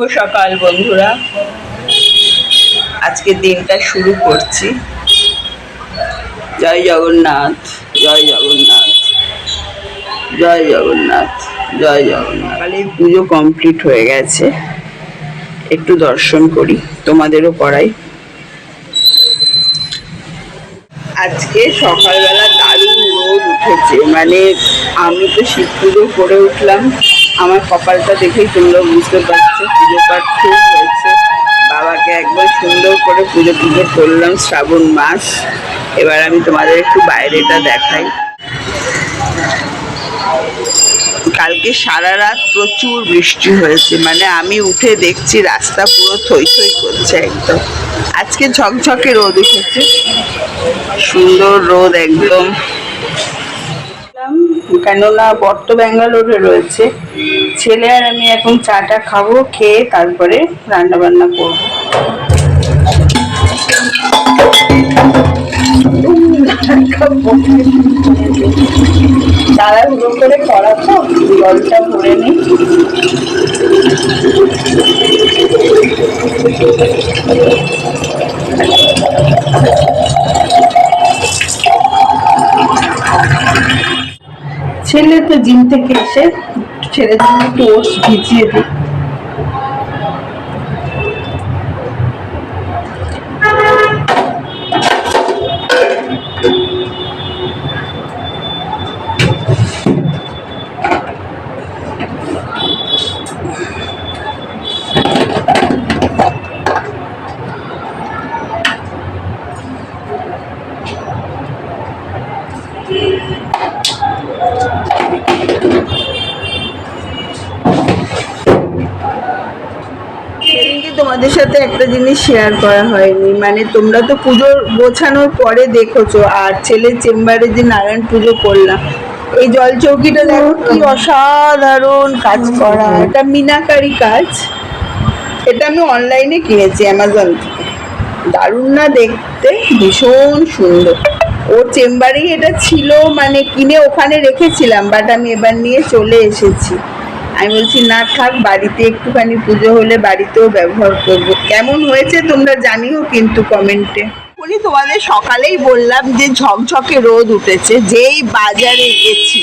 সকাল, বন্ধুরা। আজকে দিনটা শুরু করছি। জয় জগন্নাথ জয় জগন্নাথ জয় জগন্নাথ জয় জগন্নাথ। কালে পুজো কমপ্লিট হয়ে গেছে। একটু দর্শন করি, তোমাদেরও করাই। আজকে সকালবেলা দারুণ রোদ উঠেছে। মানে আমি তো শিব পুজো করে উঠলাম। আমার কপালটা দেখেই তোমরা বুঝতে পারছ, পুজো পাঠ খুব হয়েছে। বাবাকে একবার সুন্দর করে পুজো পুজো করলাম শ্রাবণ মাস। এবার আমি তোমাদের একটু বাইরেটা দেখাই। কালকে সারা রাত প্রচুর বৃষ্টি হয়েছে মানে আমি উঠে দেখছি রাস্তা পুরো থই থই করছে একদম। আজকে ঝকঝকে রোদ উঠেছে সুন্দর রোদ একদম। কেননা বর্ত ব্যাঙ্গালোরে রয়েছে। ছেলে আর আমি এখন চাটা খাব, খেয়ে তারপরে রান্না বান্না করব। তাড়াহুড়ো করে করা তো জলটা ভরে নিই ছেলে তো জিম থেকে এসে ছেলের জন্য একটু ওটস ভিজিয়ে দিই সেদিনকে তোমাদের সাথে একটা জিনিস শেয়ার করা হয়নি। মানে তোমরা তো পুজো গোছানোর পরে দেখেছ, আর ছেলের চেম্বারে যে নারায়ণ পুজো করলাম, এই জল চৌকিটা দেখো কি অসাধারণ কাজ করা। এটা মিনাকারি কাজ। এটা আমি অনলাইনে কিনেছি অ্যামাজন থেকে। দারুণ না দেখতে, ভীষণ সুন্দর। ওর চেম্বারেই এটা ছিল মানে কিনে ওখানে রেখেছিলাম বাট আমি এবার নিয়ে চলে এসেছি। আমি বলছি, না থাক, বাড়িতে একটুখানি পুজো হলে বাড়িতেও ব্যবহার করব। কেমন হয়েছে তোমরা জানিও কিন্তু কমেন্টে। উনি তোমাদের সকালেই বললাম যে ঝকঝকে রোদ উঠেছে, যেই বাজারে গেছি,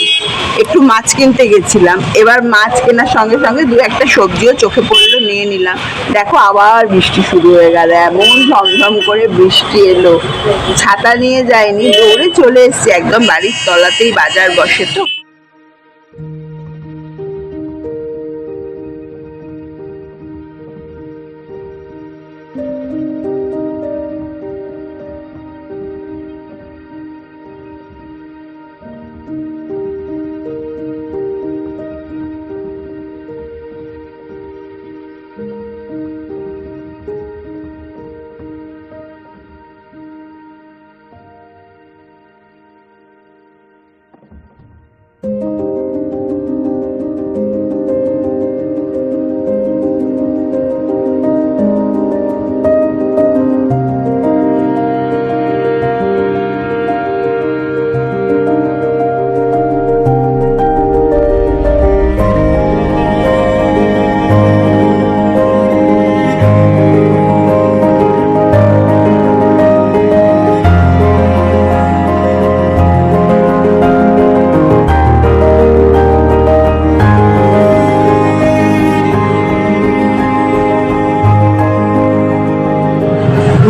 একটু মাছ কিনতে গেছিলাম। এবার মাছ কেনার সঙ্গে সঙ্গে দু একটা সবজিও চোখে পড়ল, নিয়ে নিলাম। দেখো, আবার বৃষ্টি শুরু হয়ে গেল, এমন ঝমঝম করে বৃষ্টি এলো। ছাতা নিয়ে যায়নি দৌড়ে চলে এসছি, একদম বাড়ির তলাতেই বাজার বসে তো।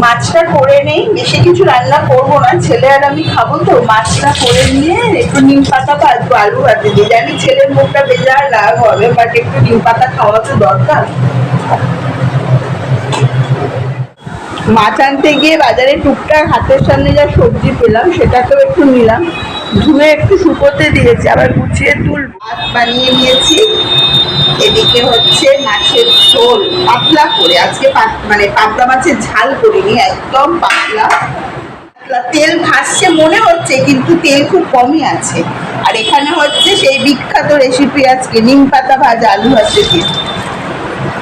মাছটা করে নেই, বেশি কিছু রান্না করব না। ছেলে আর আমি খাব তো, মাছটা করে নিয়ে একটু নিম পাতা ভাজবো আলু ভাজতে দিই জানি ছেলের মুখটা বেজার রাগ হবে, বাট একটু নিম পাতা খাওয়া তো দরকার। মাছ আনতে গিয়ে বাজারে টুকটাক হাতের সামনে যা সবজি পেলাম, সেটাকেও একটু নিলাম। ধুয়ে একটু শুকোতে দিয়েছি, আবার গুছিয়ে তুল ভাত বানিয়ে নিয়েছি এদিকে হচ্ছে মাছের ঝোল পাতলা করে, আজকে মানে পাতলা মাছের ঝাল করিনি, একদম পাতলা। তেল ভাসছে মনে হচ্ছে, কিন্তু তেল খুব কমই আছে। আর এখানে হচ্ছে সেই বিখ্যাত রেসিপি আজকে, নিম পাতা ভাজা আলু ভাজতে দিয়ে।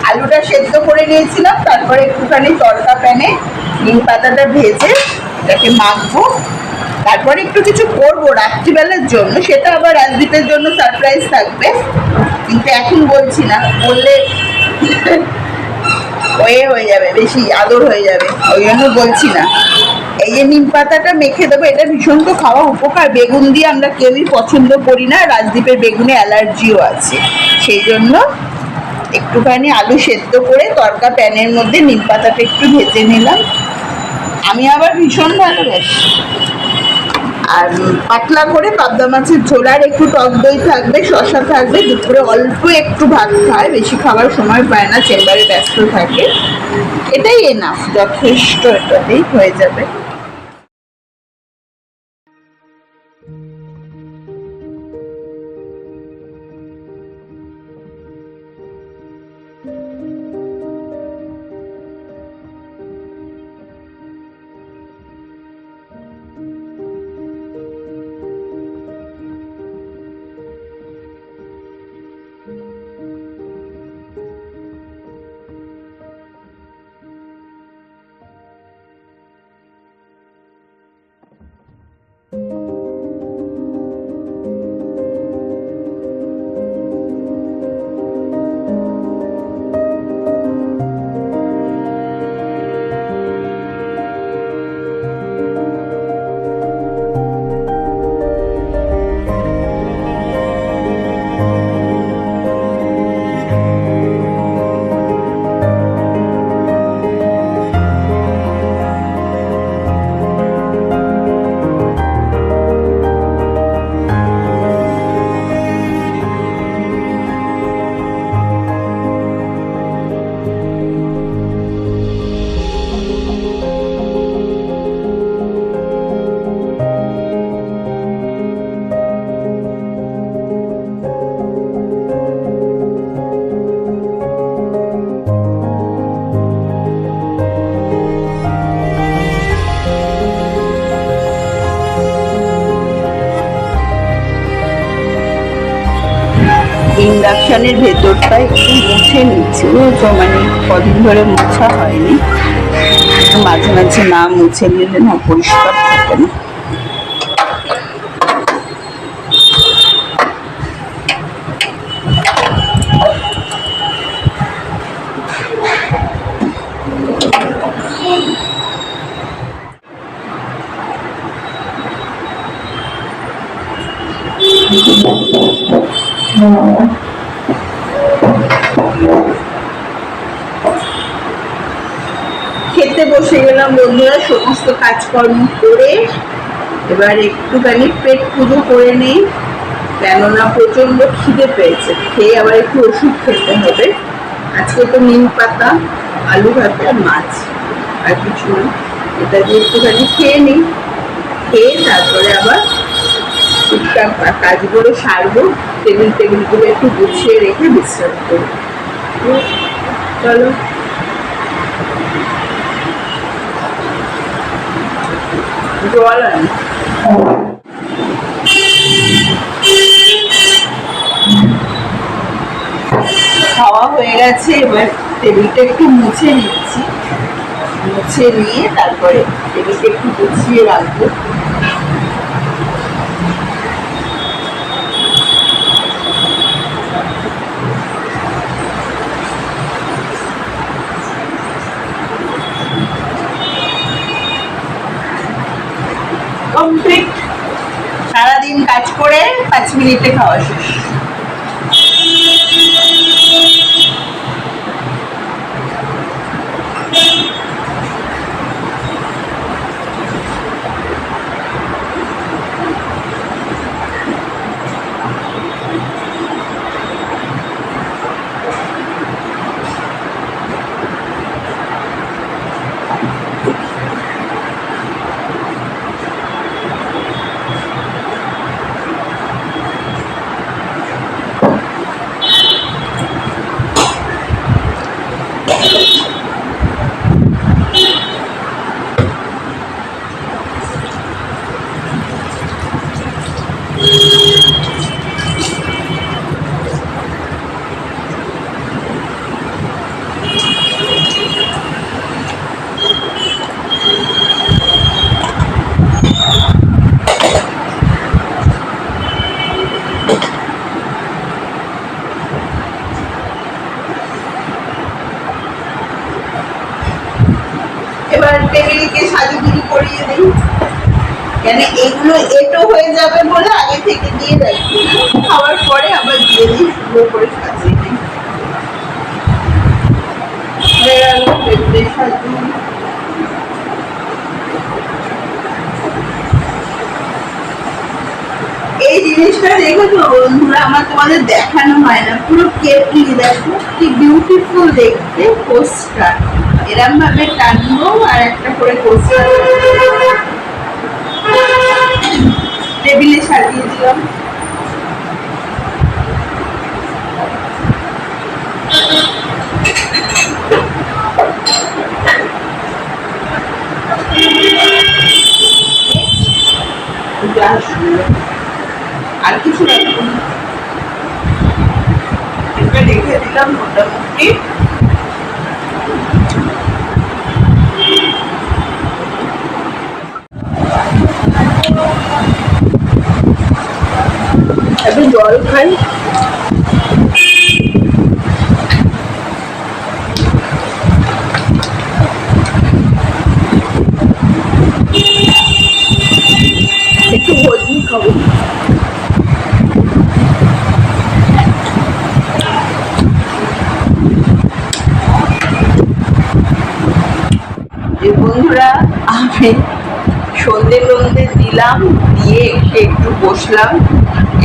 আলুটা সেদ্ধ করে নিয়েছিলাম, তারপরে একটুখানি তড়কা প্যানে নিম পাতাটা ভেজে এটাকে মাখবো। তারপরে একটু কিছু করব রাত্রিবেলার জন্য, সেটা আবার রাজদীপের জন্য সারপ্রাইজ থাকবে। কিন্তু এখন বলছি না, বললে হয়ে হয়ে যাবে, বেশি আদর হয়ে যাবে, ওই জন্য বলছি না। এই যে নিম পাতাটা মেখে দেবো, এটা ভীষণ তো খাওয়া উপকার। বেগুন দিয়ে আমরা কেউই পছন্দ করি না, রাজদীপের বেগুনে অ্যালার্জিও আছে। সেই জন্য একটুখানি আলু সেদ্ধ করে তরকা প্যানের মধ্যে নিম পাতাটা একটু ভেজে নিলাম। আমি আবার ভীষণ ভালোবাসি। আর পাতলা করে পাবদা মাছের ঝোল আর একটু টক দই থাকবে শশা থাকবে, দুপুরে অল্প একটু ভাত খায়, বেশি খাবার সময় পায় না, চেম্বারে ব্যস্ত থাকে। এটাই এনাফ যথেষ্ট এটাতেই হয়ে যাবে। ইন্ডাকশনের ভেতরটা একটু মুছে নিচ্ছি। বুঝেছ মানে কদিন ধরে মোছা হয়নি। মাঝে মাঝে না মুছে নিলে না পরিষ্কার থাকে না। খেতে বসে গেলাম বন্ধুরা সমস্ত কাজকর্ম করে এবার একটুখানি পেট পুজো করে নেই, কেননা প্রচণ্ড খিদে পেয়েছে। খেয়ে আবার একটু ওষুধ খেতে হবে। আজকে তো নিম পাতা, আলু ভাত আর মাছ আর কিছু না। এটা দিয়ে একটুখানি খেয়ে নিই। খেয়ে তারপরে আবার টুকটাক কাজগুলো সারবো। টেবিল, টেবিলগুলো একটু গুছিয়ে রেখে বিশ্রাম করব চলো জল আনি খাওয়া হয়ে গেছে, এবার টেবিলটা একটু মুছে নিচ্ছি। মুছে নিয়ে তারপরে টেবিলটা একটু গুছিয়ে রাখব কমপ্লিট সারাদিন কাজ করে পাঁচ মিনিটে খাওয়া শেষ। দিই কেন এগুলো এটো হয়ে যাবে বলে আগে থেকে দিয়ে রাখি খাওয়ার পরে আবার দিয়ে দিই, সুন্দর করে সাজিয়ে দিই। এই জিনিসটা দেখেছ বন্ধুরা, আমার তোমাদের দেখানো হয় না। পুরো কেটলি, দেখো কি বিউটিফুল দেখতে, পোস্টার। এরম ভাবে টানবো আর একটা করে পোস্টার। টেবিলে সাজিয়ে দিলাম। আর কিছু রাখব দিলাম মোটামুটি একটু জল খাই একটু হজমি খাব। বন্ধুরা আমি সন্ধে টন্ধে দিলাম, দিয়ে এসে একটু বসলাম,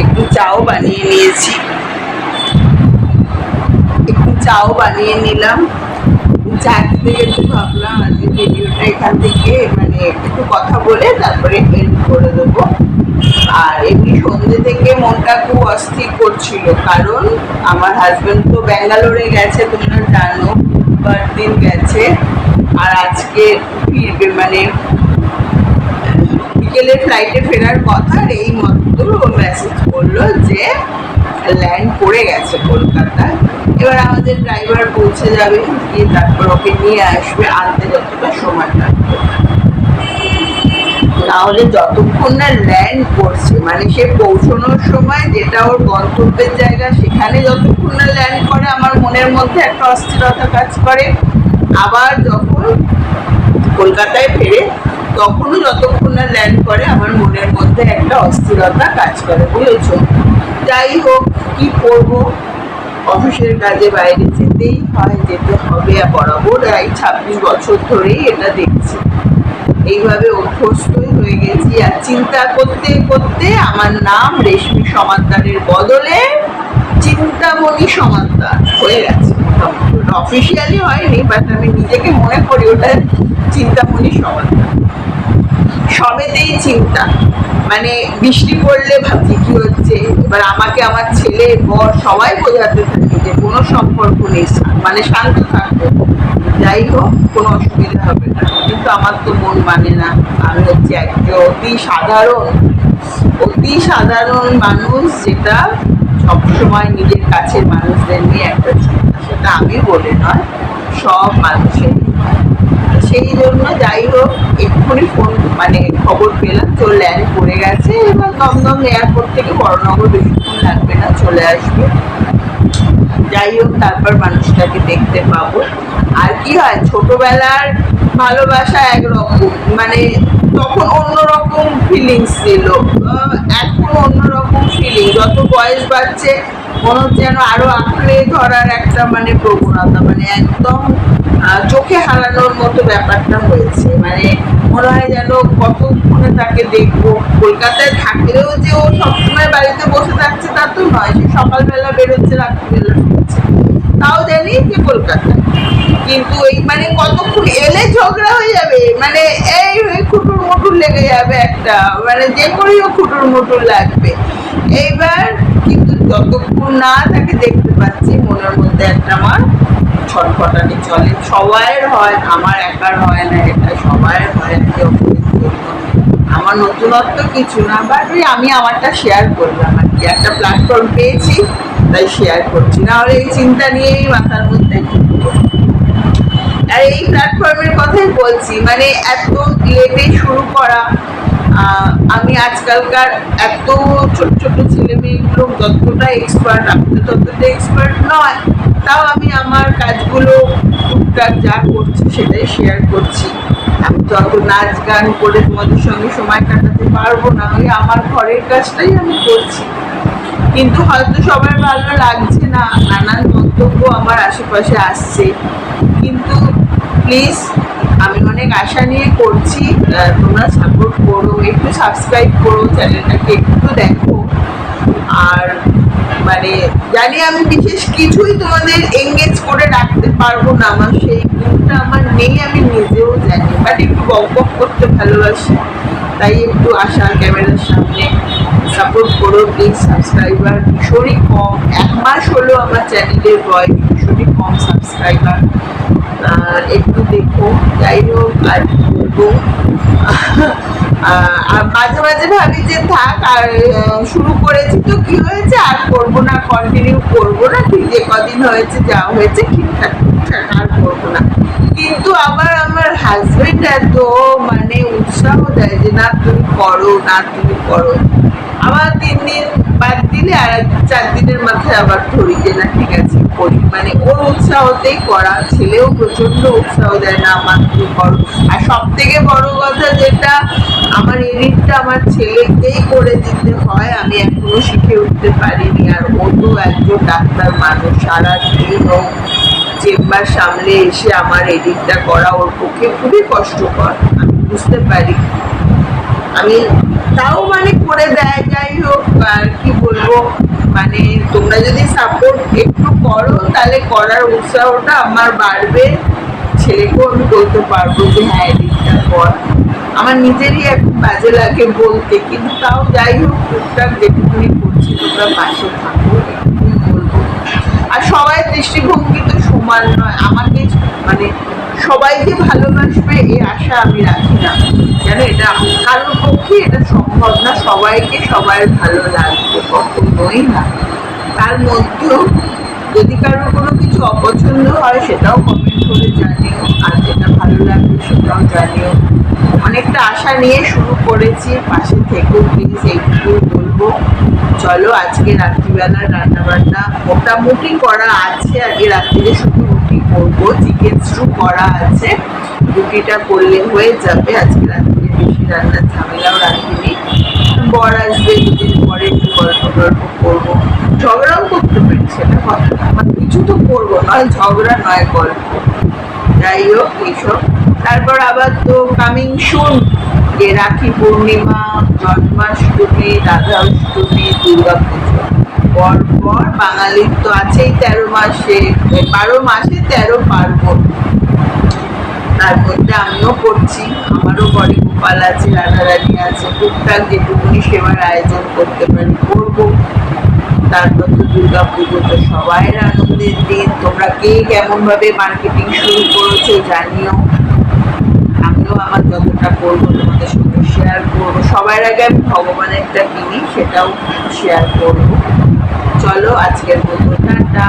একটু চাও বানিয়ে নিয়েছি। একটু চাও বানিয়ে নিলাম। চা খেতে একটু ভাবলাম, আজকে ভিডিওটা এখান থেকে মানে একটু কথা বলে তারপরে এন্ড করে দেবো। আর এমনি সন্ধ্যে থেকে মনটা খুব অস্থির করছিল, কারণ আমার হাজবেন্ড তো ব্যাঙ্গালোরে গেছে, তোমরা জানো দিন গেছে। আর আজকে ফিরবে মানে বিকেলে ফ্লাইটে ফেরার কথা, আর এই মাত্র মেসেজ করল যে ল্যান্ড করে গেছে কলকাতায়। এবার আমাদের ড্রাইভার পৌঁছে যাবে, গিয়ে তারপর ওকে নিয়ে আসবে, আনতে যতটা সময় লাগবে। নাহলে যতক্ষণ না ল্যান্ড করছে মানে সে পৌঁছানোর সময় যেটা ওর গন্তব্যের জায়গা, সেখানে যতক্ষণ না ল্যান্ড করে, আমার মনের মধ্যে একটা অস্থিরতা কাজ করে। আবার যখন কলকাতায় ফেরে তখনও যতক্ষণ না ল্যান্ড করে, আমার মনের মধ্যে একটা অস্থিরতা কাজ করে বুঝেছ? যাই হোক, কি করব? অফিসের কাজে বাইরে যেতেই হয়, যেতে হবে বরাবর এই ছাব্বিশ বছর ধরেই এটা দেখছি। এইভাবে অভ্যস্তই হয়ে গেছি, আর চিন্তা করতে করতে আমার নাম রেশমি সমাদ্দারের বদলে চিন্তামণি সমাদ্দার হয়ে গেছে। অফিসিয়ালি হয়নি বাট আমি নিজেকে মনে করি ওটা চিন্তামণি সমাদ্দার সবেতেই চিন্তা। মানে বৃষ্টি পড়লে ভাবছি কি হচ্ছে? এবার আমাকে আমার ছেলে, বর সবাই বোঝাতে থাকে যে কোনো সম্পর্ক নেই মানে শান্ত থাকবে যাই হোক, কোনো অসুবিধা হবে না। কিন্তু আমার তো মন মানে না। আমি হচ্ছে একটা অতি সাধারণ অতি সাধারণ মানুষ যেটা সবসময় নিজের কাছের মানুষদের নিয়ে একটা চিন্তা। সেটা আমি বলে নয়, সব মানুষের সেই জন্য যাই হোক, এক্ষুনি ফোন মানে খবর পেলাম তো ল্যান্ড করে গেছে। এবার দমদম এয়ারপোর্ট থেকে বড়নগর বেশিক্ষণ লাগবে না, চলে আসবে। যাই হোক, তারপর মানুষটাকে দেখতে পাবো। আর কি হয়, ছোটবেলার ভালোবাসা একরকম মানে তখন অন্যরকম ফিলিংস ছিল। এখন অন্যরকম ফিলিং যত বয়স বাড়ছে মনে হচ্ছে যেন আরও আঁকড়ে ধরার একটা মানে প্রবণতা মানে একদম চোখে হারানোর মতো ব্যাপারটা হয়েছে। মানে মনে হয় যেন কতক্ষণে তাকে দেখব। কলকাতায় থাকলেও যে ও সবসময় বাড়িতে বসে থাকছে তা তো নয় সে সকালবেলা বেরোচ্ছে, রাত্রিবেলা ফিরছে। তাও জানি যে কলকাতায়। কিন্তু এই মানে কতক্ষণ এলে ঝগড়া হয়ে যাবে? মানে এই খুটুর মুটুর লেগে যাবে একটা মানে যে করেই খুটুর মুটুর লাগবে। এইবার কিন্তু যতক্ষণ না তাকে দেখতে পাচ্ছি, মনের মধ্যে একটা আমার ছটফটানি চলে। সবাইয়ের হয়, আমার একার হয় না, এটা সবাইয়ের হয় আমার নতুনত্ব কিছু না বাট ওই আমি আমারটা শেয়ার করলাম আর কি। একটা প্ল্যাটফর্ম পেয়েছি, তাই শেয়ার করছি। না হলে এই চিন্তা নিয়েই মাথার মধ্যে। আর এই প্ল্যাটফর্মের কথাই বলছি মানে এত লেটে শুরু করা আমি আজকালকার এত ছোট ছোট ছেলে মেয়েগুলো যতটা এক্সপার্ট আমি তো ততটা এক্সপার্ট নয়। তাও আমি আমার কাজগুলো টুকটাক যা করছি সেটাই শেয়ার করছি। আমি যত নাচ গান করে তোমাদের সঙ্গে সময় কাটাতে পারব না ওই আমার ঘরের কাজটাই আমি করছি। কিন্তু হয়তো সবার ভালো লাগছে না, নানান মন্তব্য আমার আশেপাশে আসছে। কিন্তু প্লিজ আমি অনেক আশা নিয়ে করছি তোমরা সাপোর্ট করো, একটু সাবস্ক্রাইব করো চ্যানেলটাকে একটু দেখো। আর মানে জানি আমি বিশেষ কিছুই তোমাদের এঙ্গেজ করে রাখতে পারব না, আমার সেই গুণটা আমার নেই, আমি নিজেও জানি। বাট একটু বক করতে ভালোবাসি, তাই একটু আসা ক্যামেরার সামনে সাপোর্ট করো প্লিজ সাবস্ক্রাইবার ভীষণই কম, এক মাস হলো আমার চ্যানেলের বয় ভীষণই কম সাবস্ক্রাইবার একটু দেখো। যাই হোক, আর মাঝে মাঝে ভাবি যে থাক, আর শুরু করেছি তো কি হয়েছে? আর করব না কন্টিনিউ করব না। ঠিক যে কদিন হয়েছে, যা হয়েছে, ঠিকঠাক ঠিকঠাক, আর করব না। কিন্তু আবার আমার হাজবেন্ড এত মানে উৎসাহ দেয় যে, না, তুমি করো, না, তুমি করো। আবার তিন দিন বাদ দিলে আর চার দিনের মাথায় আবার ধরি যে না, ঠিক আছে, করি। মানে ওর উৎসাহতেই করা ছেলেও প্রচণ্ড উৎসাহ দেয় না আমার তুমি করো আর সব থেকে বড় কথা যেটা, আমার এডিটটা আমার ছেলেকেই করে দিতে হয়, আমি এখনও শিখে উঠতে পারিনি। আর ও তো একজন ডাক্তার মানুষ সারা দিন ও চেম্বার সামনে এসে আমার এডিটটা করা ওর পক্ষে খুবই কষ্টকর, আমি বুঝতে পারি। আমি তাও মানে করে দেয়, যাই হোক, আর কি বলব মানে তোমরা যদি সাপোর্ট একটু করো, তাহলে করার উৎসাহটা আমার বাড়বে। ছেলেকেও আমি বলতে পারব যে হ্যাঁ এদিকটা কর। আমার নিজেরই এখন বাজে লাগে বলতে, কিন্তু তাও যাই হোক, টুকটাক যেটুকুনি করছি, তোমরা পাশে থাকো আর সবাই দৃষ্টিভঙ্গি তো সমান নয়। আমাকে মানে সবাইকে ভালোবাসবে, এই আশা আমি রাখি না। কেন এটা কারোর পক্ষে এটা সম্ভব না, সবাইকে সবাই ভালো লাগবে কখনোই না। তার মধ্যেও যদি কারোর কোনো কিছু অপছন্দ হয়, সেটাও কমেন্ট করে জানিও। আর যেটা ভালো লাগবে, সেটাও জানিও। অনেকটা আশা নিয়ে শুরু করেছি, পাশে থেকেও প্লিজ এইটুকু বলব। চলো, আজকে রাত্রিবেলা রান্না বান্না মোটামুটি করা আছে। আগে রাত্রিরে শুধু করব চিকেন স্টু করা আছে। রুটিটা করলে হয়ে যাবে। আজকে রাত্রিরে বেশি রান্নার ঝামেলাও রাখিনি। বর আসবে, দুদিন পরে একটু গল্প গল্প করব। ঝগড়াও করতে পারি সেটা কথা না। মানে কিছু তো করব নয় ঝগড়া নয় গল্প যাই হোক, এইসব। তারপর আবার তো কামিং শুন যে রাখি পূর্ণিমা, জন্মাষ্টমী, রাধা অষ্টমী দুর্গা পুজো পর পর বাঙালির তো আছেই তেরো মাসে বারো মাসে তেরো পার্বণ। তার মধ্যে আমিও করছি, আমারও বড়ি গোপাল আছে, রাধারানী আছে, টুকটাক যেটুকুনি সেবার আয়োজন করতে পারি, করব। তারপর তো দুর্গা পুজো তো সবাই আনন্দের দিন। তোমরা কে কেমন ভাবে মার্কেটিং শুরু করেছ জানিও। আমিও আমার যতটা করব, তোমাদের সঙ্গে শেয়ার করব। সবার আগে আমি ভগবানেরটা কিনি সেটাও শেয়ার করব। চলো আজকের মতো টাটা